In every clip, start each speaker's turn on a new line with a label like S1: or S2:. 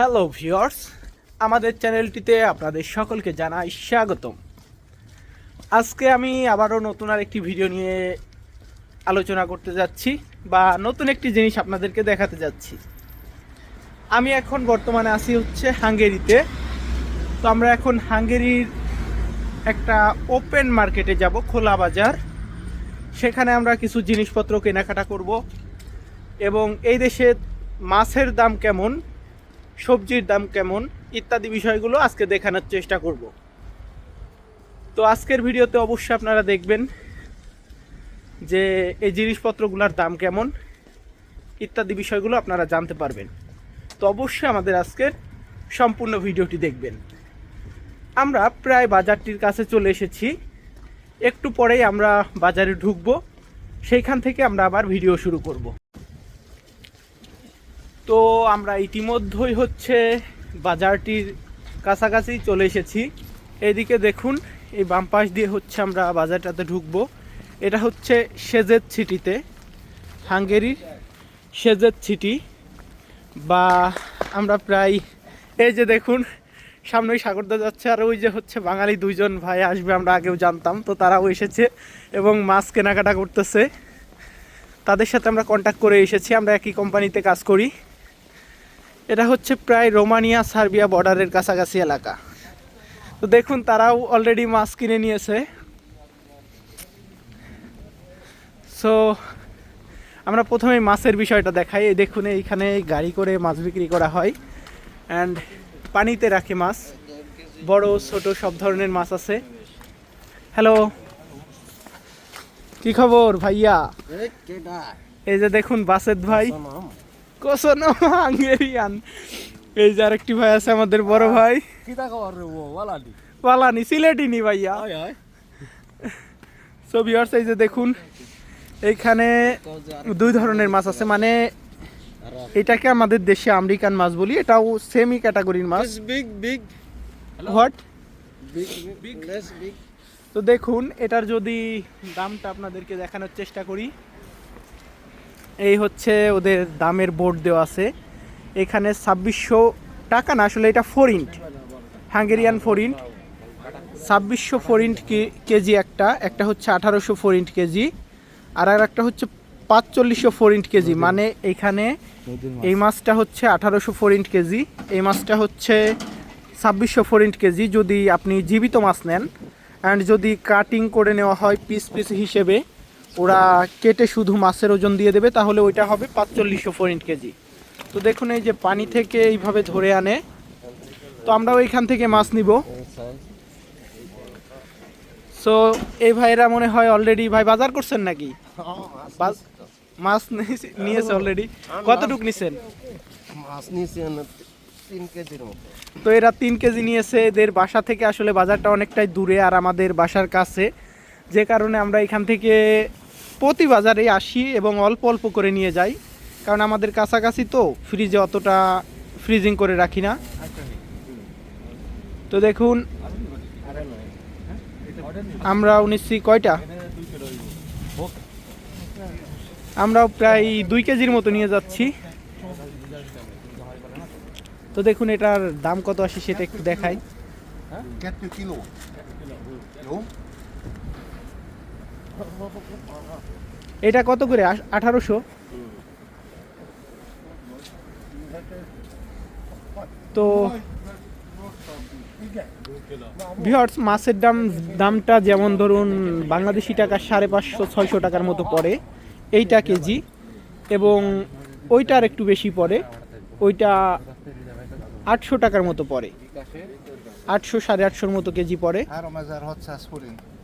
S1: Hello viewers আমাদের চ্যানেলটিতে আপনাদের সকলকে জানাই স্বাগতম। আজকে আমি আবারও নতুন আর একটি ভিডিও নিয়ে আলোচনা করতে যাচ্ছি বা নতুন একটি জিনিস আপনাদেরকে দেখাতে যাচ্ছি। আমি এখন বর্তমানে আছি হচ্ছে হাঙ্গেরিতে। তো আমরা এখন হাঙ্গেরির একটা ওপেন মার্কেটে যাব, খোলা বাজার। সেখানে আমরা কিছু জিনিসপত্র কেনাকাটা করব এবং এই দেশে মাছের দাম কেমন? সবজির দাম কেমন, ইত্যাদি বিষয়গুলো আজকে দেখানোর চেষ্টা করব। তো আজকের ভিডিওতে অবশ্যই আপনারা দেখবেন যে এই জিনিসপত্রগুলোর দাম কেমন, ইত্যাদি বিষয়গুলো আপনারা জানতে পারবেন। তো অবশ্যই আমাদের আজকের সম্পূর্ণ ভিডিওটি দেখবেন। আমরা প্রায় বাজারটির কাছে চলে এসেছি। একটু পরেই আমরা বাজারে ঢুকবো, সেইখান থেকে আমরা আবার ভিডিও শুরু করব। তো আমরা ইতিমধ্যেই হচ্ছে বাজারটির কাছাকাছি চলে এসেছি। এদিকে দেখুন, এই বাম পাশ দিয়ে হচ্ছে আমরা বাজারটাতে ঢুকবো। এটা হচ্ছে সেজেদ সিটিতে, হাঙ্গেরির সেজেদ সিটি। বা আমরা প্রায়, এই যে দেখুন, সামনেই সাগরদা যাচ্ছে, আর ওই যে হচ্ছে বাঙালি দুইজন ভাই আসবে, আমরা আগেও জানতাম, তো তারাও এসেছে এবং মাছ কেনাকাটা করতেছে। তাদের সাথে আমরা কন্ট্যাক্ট করে এসেছি, আমরা একই কোম্পানিতে কাজ করি। এটা হচ্ছে প্রায় রোমানিয়া সার্বিয়া বর্ডারের কাছাকাছি এলাকা। তো দেখুন তারাও অলরেডি মাছ কিনে নিয়েছে। সো আমরা প্রথমে মাছের বিষয়টা দেখাই। দেখুন এইখানে গাড়ি করে মাছ বিক্রি করা হয়। অ্যান্ড পানিতে রাখে মাছ। বড় ছোট সব ধরনের মাছ আছে। হ্যালো কি খবর ভাইয়া? এই যে দেখুন বাসেদ ভাই। কোসনো হাঙ্গেরিয়ান। এই যে আরেকটি ভাই আছে আমাদের বড় ভাই। পালানি সিলেটিনি ভাইয়া। সো ভিউয়ার্স এই যে দেখুন এইখানে দুই ধরনের মাছ আছে। মানে এটাকে আমাদের দেশে আমেরিকান মাছ বলি এটাও সেমি ক্যাটাগরির মাছ।
S2: Big big
S1: what. তো দেখুন এটার যদি দামটা আপনাদেরকে দেখানোর চেষ্টা করি। এই হচ্ছে ওদের দামের বোর্ড দেওয়া আছে। এখানে ছাব্বিশশো টাকা না আসলে এটা ফোরিন্ট হাঙ্গেরিয়ান ফোরিন্ট ছাব্বিশশো ফোরিন্ট কেজি একটা একটা হচ্ছে আঠারোশো ফোরিন্ট কেজি আর আর একটা হচ্ছে পাঁচচল্লিশশো ফোরিন্ট কেজি মানে এখানে এই মাছটা হচ্ছে আঠারোশো ফোরিন্ট কেজি এই মাছটা হচ্ছে ছাব্বিশশো ফোরিন্ট কেজি যদি আপনি জীবিত মাছ নেন। অ্যান্ড যদি কাটিং করে নেওয়া হয় পিস পিস হিসেবে ওরা কেটে শুধু মাছের ওজন দিয়ে দেবে তাহলে ওইটা হবে পাঁচচল্লিশশো ফোরিন্ট কেজি। তো দেখুন এই যে পানি থেকে এইভাবে ধরে আনে। তো আমরাও এইখান থেকে মাছ নিব। সো এই ভাইরা মনে হয় অলরেডি ভাই বাজার করছেন নাকি? মাছ নিয়েছে- অলরেডি কতটুক নিছেন?
S2: মাছ নিয়েছেন
S1: তো এরা তিন কেজি নিয়েছে। এদের বাসা থেকে আসলে বাজারটা অনেকটাই দূরে আর আমাদের বাসার কাছে। যে কারণে আমরা এখান থেকে প্রতি বাজারে আসি এবং অল্প অল্প করে নিয়ে যাই। কারণ আমাদের কাছাকাছি তো ফ্রিজে অতটা ফ্রিজিং করে রাখি না। তো দেখুন, আমরা নিচ্ছি কয়টা? আমরাও প্রায় দুই কেজির মতো নিয়ে যাচ্ছি। তো দেখুন, এটার দাম কত আসে সেটা একটু দেখাই. এটা কত করে আঠারোশো তো ভিওর্স মাছের দাম, দামটা যেমন ধরুন বাংলাদেশি টাকা সাড়ে পাঁচশো, ছয়শো টাকার মতো পড়ে এইটা কেজি এবং ওইটার একটু বেশি পড়ে ওইটা আটশো টাকার মতো পড়ে আটশো, সাড়ে আটশোর মতো কেজি পড়ে
S2: 3600 forint. 3000.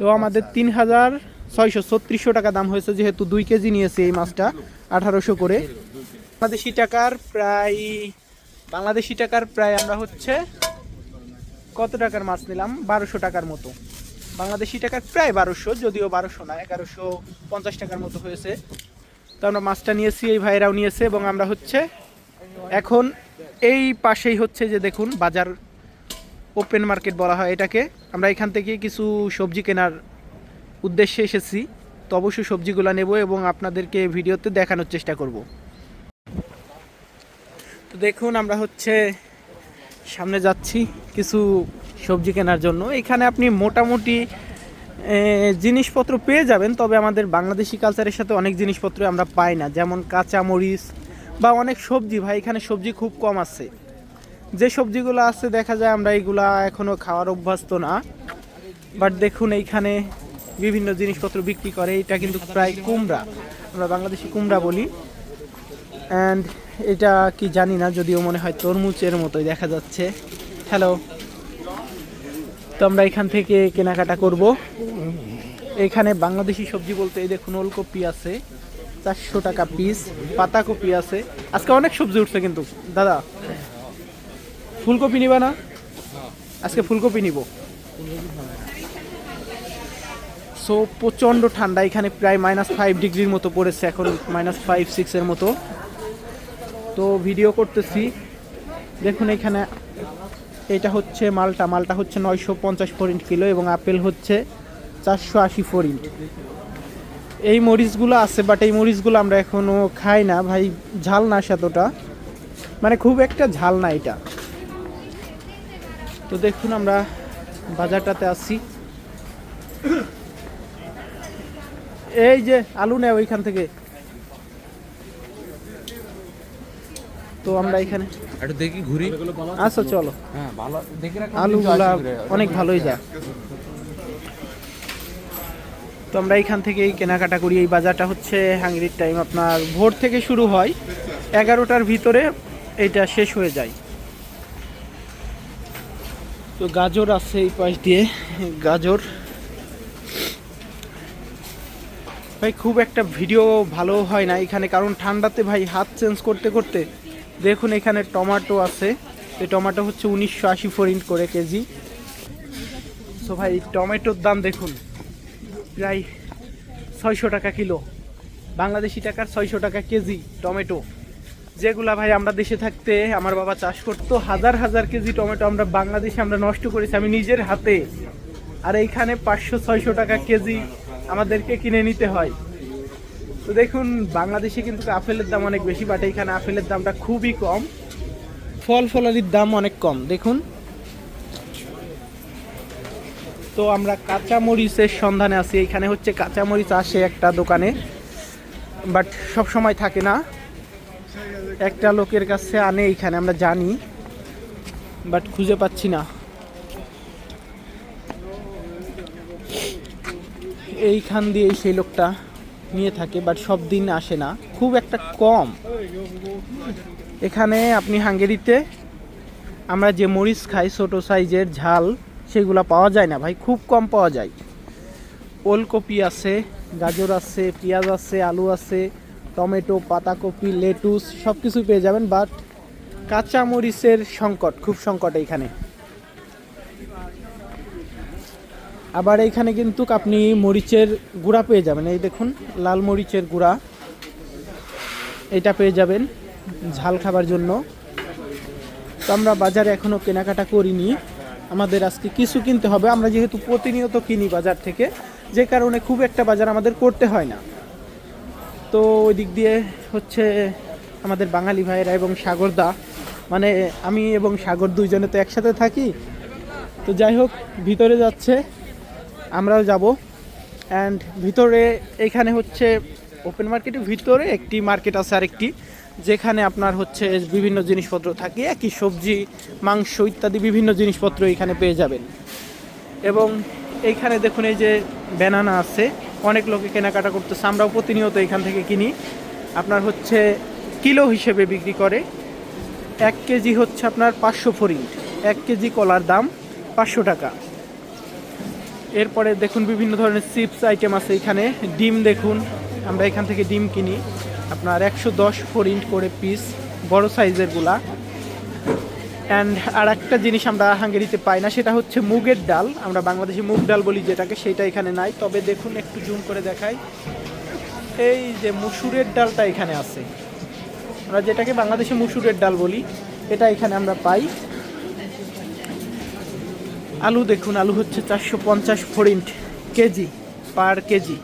S1: তো আমাদের তিন হাজার ছয়শো ছত্রিশশো টাকা দাম হয়েছে, যেহেতু দুই কেজি নিয়েছে এই মাছটা, আঠারোশো করে। বাংলাদেশি টাকার প্রায়, বাংলাদেশি টাকার প্রায় আমরা হচ্ছে কত টাকার মাছ নিলাম? বারোশো টাকার মতো। বাংলাদেশি টাকার প্রায় বারোশো, যদিও বারোশো না, এগারোশো পঞ্চাশ টাকার মতো হয়েছে। তো আমরা মাছটা নিয়েছি, এই ভাইরাও নিয়েছে, এবং আমরা হচ্ছে এখন এই পাশেই হচ্ছে যে দেখুন, বাজার ওপেন মার্কেট বলা হয় এটাকে। আমরা এখান থেকে কিছু সবজি কেনার উদ্দেশ্যে এসেছি। তো অবশ্যই সবজিগুলো নেব এবং আপনাদেরকে ভিডিওতে দেখানোর চেষ্টা করব। তো দেখুন, আমরা হচ্ছে সামনে যাচ্ছি কিছু সবজি কেনার জন্য। এখানে আপনি মোটামুটি জিনিসপত্র পেয়ে যাবেন, তবে আমাদের বাংলাদেশি কালচারের সাথে অনেক জিনিসপত্র আমরা পাই না। যেমন কাঁচা মরিচ বা অনেক সবজি। ভাই, এখানে সবজি খুব কম আছে। যে সবজিগুলো আছে, দেখা যায় আমরা এইগুলা এখনও খাওয়ার অভ্যস্ত না। বাট দেখুন, এইখানে বিভিন্ন জিনিসপত্র বিক্রি করে, এটা কিন্তু প্রায় কুমড়া। আমরা বাংলাদেশি কুমড়া বলি। অ্যান্ড এটা কি জানি না, যদিও মনে হয় তরমুজের মতোই দেখা যাচ্ছে। হ্যালো তো আমরা এখান থেকে কেনাকাটা করব। এখানে বাংলাদেশি সবজি বলতে এই দেখুন, ওলকপি আছে, চারশো টাকা পিস পাতাকপি আছে। আজকে অনেক সবজি উঠছে কিন্তু। দাদা ফুলকপি নিবা না? আজকে ফুলকপি নিব। সো প্রচণ্ড ঠান্ডা, এখানে প্রায় মাইনাস ফাইভ ডিগ্রির মতো পড়েছে, এখন মাইনাস ফাইভ সিক্সের মতো। তো ভিডিও করতেছি। দেখুন এখানে, এটা হচ্ছে মালটা মালটা হচ্ছে নয়শো পঞ্চাশ ফরিন্ট কিলো এবং আপেল হচ্ছে চারশো আশি ফরিন্ট এই মরিচগুলো আছে বাট এই মরিচগুলো আমরা এখনও খাই না। ভাই, ঝাল না এতটা মানে খুব একটা ঝাল না এটা। তো দেখুন আমরা বাজারটাতে আসছি। এই যে আলু নেয় ওইখান থেকে। তো আমরা এখানে
S3: একটু দেখি ঘুরি।
S1: আচ্ছা চলো।
S3: হ্যাঁ
S1: আলুগুলা অনেক ভালোই যায়। তো আমরা এইখান থেকেই কেনাকাটা করি। এই বাজারটা হচ্ছে হাঙ্গরির টাইম আপনার ভোর থেকে শুরু হয়। এগারোটার ভিতরে এটা শেষ হয়ে যায়। তো গাজর আছে এই পাশ দিয়ে। গাজর। ভাই, খুব একটা ভিডিও ভালো হয় না এখানে, কারণ ঠান্ডাতে ভাই হাত চেঞ্জ করতে করতে দেখুন এখানে টমেটো আছে। এই টমেটো হচ্ছে উনিশশো আশি ফরিন্ট করে কেজি। সো ভাই টমেটোর দাম দেখুন, প্রায় ছয়শো টাকা কিলো। বাংলাদেশি টাকার ছয়শো টাকা কেজি টমেটো যেগুলা ভাই আমরা দেশে থাকতে আমার বাবা চাষ করতো, হাজার হাজার কেজি টমেটো আমরা বাংলাদেশে আমরা নষ্ট করেছি, আমি নিজের হাতে। আর এইখানে পাঁচশো, ছয়শো টাকা কেজি আমাদেরকে কিনে নিতে হয়। তো দেখুন, বাংলাদেশে কিন্তু আপেলের দাম অনেক বেশি বাট এইখানে আপেলের দামটা খুবই কম। ফল ফলালির দাম অনেক কম, দেখুন। তো আমরা কাঁচা মরিচের সন্ধানে আছি এখানে হচ্ছে কাঁচামরিচ আসে একটা দোকানে বাট সব সময় থাকে না। একটা লোকের কাছে আনে এইখানে, আমরা জানি বাট খুঁজে পাচ্ছি না। এইখান দিয়ে সেই লোকটা নিয়ে থাকে বাট সব দিন আসে না। খুব একটা কম। এখানে আপনি হাঙ্গেরিতে আমরা যে মরিচ খাই, ছোটো সাইজের ঝাল, সেগুলো পাওয়া যায় না ভাই, খুব কম পাওয়া যায়। ওলকপি আছে, গাজর আছে, পেঁয়াজ আছে, আলু আছে টমেটো, পাতাকপি, লেটুস সব কিছু পেয়ে যাবেন বাট কাঁচা মরিচের সংকট, খুব সংকট এইখানে। আবার এইখানে কিন্তু আপনি মরিচের গুঁড়া পেয়ে যাবেন, এই দেখুন, লাল মরিচের গুঁড়া। এটা পেয়ে যাবেন ঝাল খাবার জন্য। তো আমরা বাজারে এখনও কেনাকাটা করিনি। আমাদের আজকে কিছু কিনতে হবে, আমরা যেহেতু প্রতিনিয়ত কিনি বাজার থেকে, যে কারণে খুব একটা বাজার আমাদের করতে হয় না। তো ওই দিক দিয়ে হচ্ছে আমাদের বাঙালি ভাইয়েরা এবং সাগরদা। মানে আমি এবং সাগর দুইজনে তো একসাথে থাকি। তো যাই হোক, ভিতরে যাচ্ছে, আমরাও যাব। অ্যান্ড ভিতরে এখানে হচ্ছে ওপেন মার্কেটের ভিতরে একটি মার্কেট আছে আরেকটি, যেখানে আপনার হচ্ছে বিভিন্ন জিনিসপত্র থাকে, একই সবজি, মাংস ইত্যাদি বিভিন্ন জিনিসপত্র এখানে পেয়ে যাবেন। এবং এইখানে দেখুন এই যে ব্যানানা আছে। অনেক লোকে কেনাকাটা করতেছে, আমরাও প্রতিনিয়ত এখান থেকে কিনি। আপনার হচ্ছে কিলো হিসেবে বিক্রি করে। এক কেজি হচ্ছে আপনার পাঁচশো ফরিন্ট এক কেজি কলার দাম পাঁচশো টাকা। এরপরে দেখুন বিভিন্ন ধরনের চিপস আইটেম আছে এখানে। ডিম দেখুন, আমরা এখান থেকে ডিম কিনি। আপনার একশো দশ ফরিন্ট করে পিস বড় সাইজেরগুলা অ্যান্ড আর একটা জিনিস আমরা হাঙ্গেরিতে পাই না, সেটা হচ্ছে মুগের ডাল। আমরা বাংলাদেশে মুগ ডাল বলি যেটাকে, সেটা এখানে নাই। তবে দেখুন, একটু জুম করে দেখাই। এই যে মুসুরের ডালটা এখানে আছে। আমরা যেটাকে বাংলাদেশে মুসুরের ডাল বলি, এটা এখানে আমরা পাই। আলু দেখুন, আলু হচ্ছে চারশো পঞ্চাশ ফরিন্ট কেজি, পার কেজি।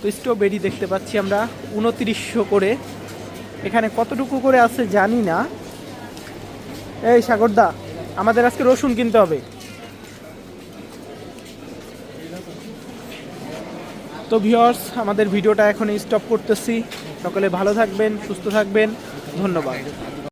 S1: তো স্ট্রবেরি দেখতে পাচ্ছি আমরা, উনত্রিশশো করে। এখানে কতটুকু করে আছে জানি না। এই সাগরদা, আমাদের আজকে রসুন কিনতে হবে। তো ভিউয়ার্স আমাদের ভিডিওটা এখন স্টপ করতেছি। সকলে ভালো থাকবেন, সুস্থ থাকবেন। ধন্যবাদ।